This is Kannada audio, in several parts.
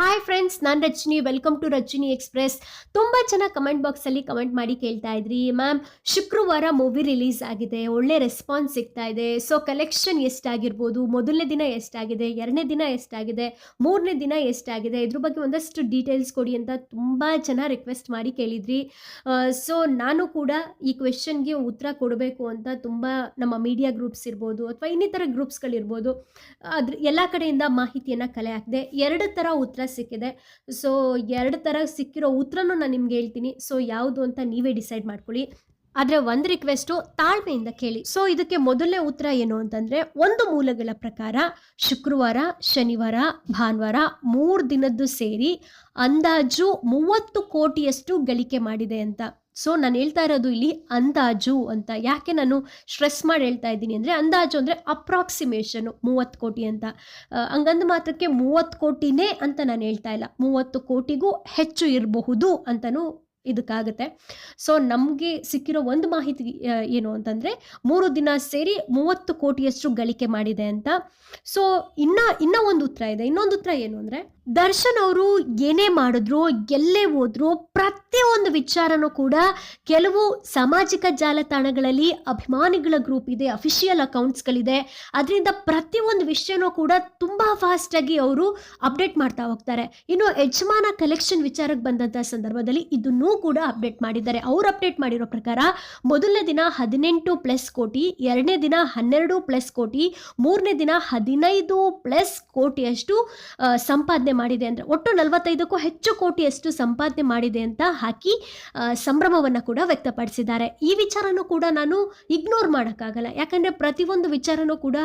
ಹಾಯ್ ಫ್ರೆಂಡ್ಸ್ ನಾನು Rajani. Welcome to Rajani express ತುಂಬ ಜನ ಕಮೆಂಟ್ ಬಾಕ್ಸಲ್ಲಿ ಕಮೆಂಟ್ ಮಾಡಿ ಕೇಳ್ತಾ ಇದ್ರಿ. ಮ್ಯಾಮ್ ಶುಕ್ರವಾರ ಮೂವಿ ರಿಲೀಸ್ ಆಗಿದೆ. ಒಳ್ಳೆ ರೆಸ್ಪಾನ್ಸ್ ಸಿಗ್ತಾ ಇದೆ. ಸೊ ಕಲೆಕ್ಷನ್ ಎಷ್ಟಾಗಿರ್ಬೋದು? ಮೊದಲನೇ ದಿನ ಎಷ್ಟಾಗಿದೆ? ಎರಡನೇ ದಿನ ಎಷ್ಟಾಗಿದೆ? ಮೂರನೇ ದಿನ ಎಷ್ಟಾಗಿದೆ? ಇದ್ರ ಬಗ್ಗೆ ಒಂದಷ್ಟು ಡೀಟೇಲ್ಸ್ ಕೊಡಿ ಅಂತ ತುಂಬ ಜನ ರಿಕ್ವೆಸ್ಟ್ ಮಾಡಿ ಕೇಳಿದ್ರಿ. ಸೊ ನಾನು ಕೂಡ ಈ ಕ್ವೆಶನ್ಗೆ ಉತ್ತರ ಕೊಡಬೇಕು ಅಂತ ತುಂಬ ನಮ್ಮ ಮೀಡಿಯಾ ಗ್ರೂಪ್ಸ್ ಇರ್ಬೋದು ಅಥವಾ ಇನ್ನಿತರ ಗ್ರೂಪ್ಸ್ಗಳಿರ್ಬೋದು ಅದ್ರ, ಎಲ್ಲ ಕಡೆಯಿಂದ ಮಾಹಿತಿಯನ್ನು ಕಲೆ ಹಾಕಿದೆ ಎರಡು ಥರ ಉತ್ತರ ಸಿಕ್ಕಿದೆ. ಸೊ ಎರಡು ಥರ ಸಿಕ್ಕಿರೋ ಉತ್ತರನೂ ನಾನು ನಿಮ್ಗೆ ಹೇಳ್ತೀನಿ. ಸೊ ಯಾವುದು ಅಂತ ನೀವೇ ಡಿಸೈಡ್ ಮಾಡ್ಕೊಳ್ಳಿ. ಆದರೆ ಒಂದು ರಿಕ್ವೆಸ್ಟು ತಾಳ್ಮೆಯಿಂದ ಕೇಳಿ. ಸೊ ಇದಕ್ಕೆ ಮೊದಲನೇ ಉತ್ತರ ಏನು ಅಂತಂದರೆ, ಒಂದು ಮೂಲಗಳ ಪ್ರಕಾರ ಶುಕ್ರವಾರ, ಶನಿವಾರ, ಭಾನುವಾರ ಮೂರು ದಿನದ್ದು ಸೇರಿ ಅಂದಾಜು ಮೂವತ್ತು ಕೋಟಿಯಷ್ಟು ಗಳಿಕೆ ಮಾಡಿದೆ ಅಂತ. ಸೊ ನಾನು ಹೇಳ್ತಾ ಇರೋದು ಇಲ್ಲಿ ಅಂದಾಜು ಅಂತ. ಯಾಕೆ ನಾನು ಸ್ಟ್ರೆಸ್ ಮಾಡಿ ಹೇಳ್ತಾ ಇದ್ದೀನಿ ಅಂದರೆ ಅಂದಾಜು ಅಂದರೆ ಅಪ್ರಾಕ್ಸಿಮೇಷನು ಮೂವತ್ತು ಕೋಟಿ ಅಂತ. ಹಂಗಂದು ಮಾತ್ರಕ್ಕೆ ಮೂವತ್ತು ಕೋಟಿನೇ ಅಂತ ನಾನು ಹೇಳ್ತಾ ಇಲ್ಲ. ಮೂವತ್ತು ಕೋಟಿಗೂ ಹೆಚ್ಚು ಇರಬಹುದು ಅಂತಲೂ ಇದಕ್ಕಾಗುತ್ತೆ. ಸೊ ನಮಗೆ ಸಿಕ್ಕಿರೋ ಒಂದು ಮಾಹಿತಿ ಏನು ಅಂತಂದರೆ ಮೂರು ದಿನ ಸೇರಿ ಮೂವತ್ತು ಕೋಟಿಯಷ್ಟು ಗಳಿಕೆ ಮಾಡಿದೆ ಅಂತ. ಸೊ ಇನ್ನ, ಇನ್ನೂ ಒಂದು ಉತ್ತರ ಇದೆ. ಇನ್ನೊಂದು ಉತ್ತರ ಏನು ಅಂದರೆ ದರ್ಶನ್ ಅವರು ಏನೇ ಮಾಡಿದ್ರು, ಎಲ್ಲೇ ಹೋದ್ರು ಪ್ರತಿಯೊಂದು ವಿಚಾರನೂ ಕೂಡ ಕೆಲವು ಸಾಮಾಜಿಕ ಜಾಲತಾಣಗಳಲ್ಲಿ ಅಭಿಮಾನಿಗಳ ಗ್ರೂಪ್ ಇದೆ, ಅಫಿಷಿಯಲ್ ಅಕೌಂಟ್ಸ್ಗಳಿದೆ. ಅದರಿಂದ ಪ್ರತಿಯೊಂದು ವಿಷಯನೂ ಕೂಡ ತುಂಬ ಫಾಸ್ಟಾಗಿ ಅವರು ಅಪ್ಡೇಟ್ ಮಾಡ್ತಾ ಹೋಗ್ತಾರೆ. ಇನ್ನು ಯಜಮಾನ ಕಲೆಕ್ಷನ್ ವಿಚಾರಕ್ಕೆ ಬಂದಂಥ ಸಂದರ್ಭದಲ್ಲಿ ಇದನ್ನೂ ಕೂಡ ಅಪ್ಡೇಟ್ ಮಾಡಿದ್ದಾರೆ. ಅವರು ಅಪ್ಡೇಟ್ ಮಾಡಿರೋ ಪ್ರಕಾರ ಮೊದಲನೇ ದಿನ ಹದಿನೆಂಟು ಪ್ಲಸ್ ಕೋಟಿ, ಎರಡನೇ ದಿನ ಹನ್ನೆರಡು ಪ್ಲಸ್ ಕೋಟಿ, ಮೂರನೇ ದಿನ ಹದಿನೈದು ಪ್ಲಸ್ ಕೋಟಿಯಷ್ಟು ಸಂಪಾದನೆ ಮಾಡಿದೆ ಅಂದರೆ ಒಟ್ಟು ನಲವತ್ತೈದಕ್ಕೂ ಹೆಚ್ಚು ಕೋಟಿಯಷ್ಟು ಸಂಪಾದನೆ ಮಾಡಿದೆ ಅಂತ ಹಾಕಿ ಸಂಭ್ರಮವನ್ನು ಕೂಡ ವ್ಯಕ್ತಪಡಿಸಿದ್ದಾರೆ. ಈ ವಿಚಾರನೂ ಕೂಡ ನಾನು ಇಗ್ನೋರ್ ಮಾಡೋಕ್ಕಾಗಲ್ಲ. ಯಾಕಂದರೆ ಪ್ರತಿಯೊಂದು ವಿಚಾರನೂ ಕೂಡ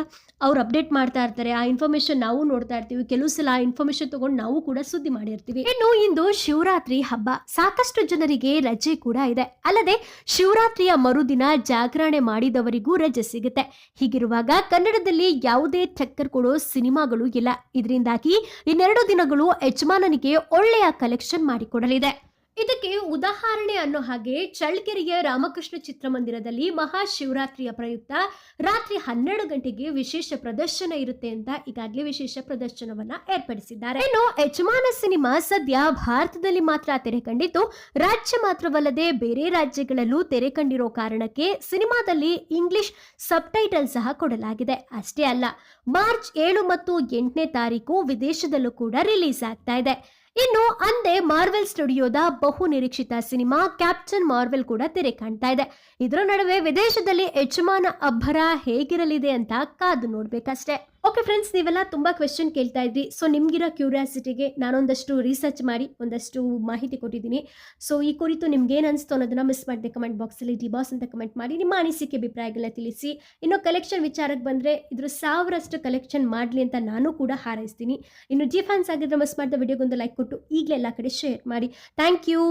ಅವ್ರು ಅಪ್ಡೇಟ್ ಮಾಡ್ತಾ ಇರ್ತಾರೆ. ಆ ಇನ್ಫಾರ್ಮೇಷನ್ ನಾವು ನೋಡ್ತಾ ಇರ್ತೀವಿ. ಕೆಲವು ಸಲ ಆ ಇನ್ಫಾರ್ಮೇಷನ್ ತಗೊಂಡು ನಾವು ಕೂಡ ಸುದ್ದಿ ಮಾಡಿರ್ತೀವಿ. ಇನ್ನು ಇಂದು ಶಿವರಾತ್ರಿ ಹಬ್ಬ. ಸಾಕಷ್ಟು ಜನರಿಗೆ ರಜೆ ಕೂಡ ಇದೆ. ಅಲ್ಲದೆ ಶಿವರಾತ್ರಿಯ ಮರುದಿನ ಜಾಗರಣೆ ಮಾಡಿದವರಿಗೂ ರಜೆ ಸಿಗುತ್ತೆ. ಹೀಗಿರುವಾಗ ಕನ್ನಡದಲ್ಲಿ ಯಾವುದೇ ಟಕ್ಕರ್ ಕೊಡೋ ಸಿನಿಮಾಗಳು ಇಲ್ಲ. ಇದರಿಂದಾಗಿ ಇನ್ನೆರಡು ದಿನಗಳು ಯಜಮಾನನಿಗೆ ಒಳ್ಳೆಯ ಕಲೆಕ್ಷನ್ ಮಾಡಿಕೊಡಲಿದೆ. ಇದಕ್ಕೆ ಉದಾಹರಣೆ ಅನ್ನೋ ಹಾಗೆ ಚಳ್ಳಕೆರೆಯ ರಾಮಕೃಷ್ಣ ಚಿತ್ರಮಂದಿರದಲ್ಲಿ ಮಹಾಶಿವರಾತ್ರಿಯ ಪ್ರಯುಕ್ತ ರಾತ್ರಿ ಹನ್ನೆರಡು ಗಂಟೆಗೆ ವಿಶೇಷ ಪ್ರದರ್ಶನ ಇರುತ್ತೆ ಅಂತ ಈಗಾಗಲೇ ವಿಶೇಷ ಪ್ರದರ್ಶನವನ್ನ ಏರ್ಪಡಿಸಿದ್ದಾರೆ. ಇನ್ನು ಯಜಮಾನ ಸಿನಿಮಾ ಸದ್ಯ ಭಾರತದಲ್ಲಿ ಮಾತ್ರ ತೆರೆ ಕಂಡಿದ್ದು, ರಾಜ್ಯ ಮಾತ್ರವಲ್ಲದೆ ಬೇರೆ ರಾಜ್ಯಗಳಲ್ಲೂ ತೆರೆ ಕಂಡಿರೋ ಕಾರಣಕ್ಕೆ ಸಿನಿಮಾದಲ್ಲಿ ಇಂಗ್ಲಿಷ್ ಸಬ್ಟೈಟಲ್ ಸಹ ಕೊಡಲಾಗಿದೆ. ಅಷ್ಟೇ ಅಲ್ಲ, ಮಾರ್ಚ್ ಏಳು ಮತ್ತು ಎಂಟನೇ ತಾರೀಕು ವಿದೇಶದಲ್ಲೂ ಕೂಡ ರಿಲೀಸ್ ಆಗ್ತಾ ಇದೆ. ಇನ್ನು ಅಂದೇ ಮಾರ್ವೆಲ್ ಸ್ಟುಡಿಯೋದ ಬಹು ನಿರೀಕ್ಷಿತ ಸಿನಿಮಾ ಕ್ಯಾಪ್ಟನ್ ಮಾರ್ವೆಲ್ ಕೂಡ ತೆರೆ ಕಾಣ್ತಾ ಇದೆ. ಇದರ ನಡುವೆ ವಿದೇಶದಲ್ಲಿ ಯಜಮಾನ ಅಬ್ಬರ ಹೇಗಿರಲಿದೆ ಅಂತ ಕಾದು ನೋಡ್ಬೇಕಷ್ಟೇ. ಓಕೆ ಫ್ರೆಂಡ್ಸ್ ನೀವೆಲ್ಲ ತುಂಬಾ ಕ್ವೆಶನ್ ಕೇಳ್ತಾ ಇದ್ರಿ. ಸೊ ನಿಮ್ಗಿರೋ ಕ್ಯೂರಿಯಾಸಿಟಿಗೆ ನಾನೊಂದಷ್ಟು ರಿಸರ್ಚ್ ಮಾಡಿ, ಒಂದಷ್ಟು ಮಾಹಿತಿ ಕೊಟ್ಟಿದ್ದೀನಿ. ಸೊ ಈ ಕುರಿತು ನಿಮ್ಗೆ ಏನು ಅನಿಸ್ತು ಅನ್ನೋದನ್ನ ಮಿಸ್ ಮಾಡಿದೆ ಕಮೆಂಟ್ ಬಾಕ್ಸಲ್ಲಿ ಡಿ ಬಾಸ್ ಅಂತ ಕಮೆಂಟ್ ಮಾಡಿ, ನಿಮ್ಮ ಅನಿಸಿಕೆ, ಅಭಿಪ್ರಾಯಗಳನ್ನ ತಿಳಿಸಿ. ಇನ್ನು ಕಲೆಕ್ಷನ್ ವಿಚಾರಕ್ಕೆ ಬಂದರೆ, ಇದ್ರ ಸಾವಿರಷ್ಟು ಕಲೆಕ್ಷನ್ ಮಾಡಲಿ ಅಂತ ನಾನು ಕೂಡ ಹಾರೈಸ್ತೀನಿ. ಇನ್ನು ಜಿ ಫ್ಯಾನ್ಸ್ ಆಗಿದ್ರೆ ಮಿಸ್ ಮಾಡಿದ ವಿಡಿಯೋಗೊಂದು ಲೈಕ್ ಕೊಟ್ಟು ಈಗಲೇ ಎಲ್ಲ ಕಡೆ ಶೇರ್ ಮಾಡಿ. Thank you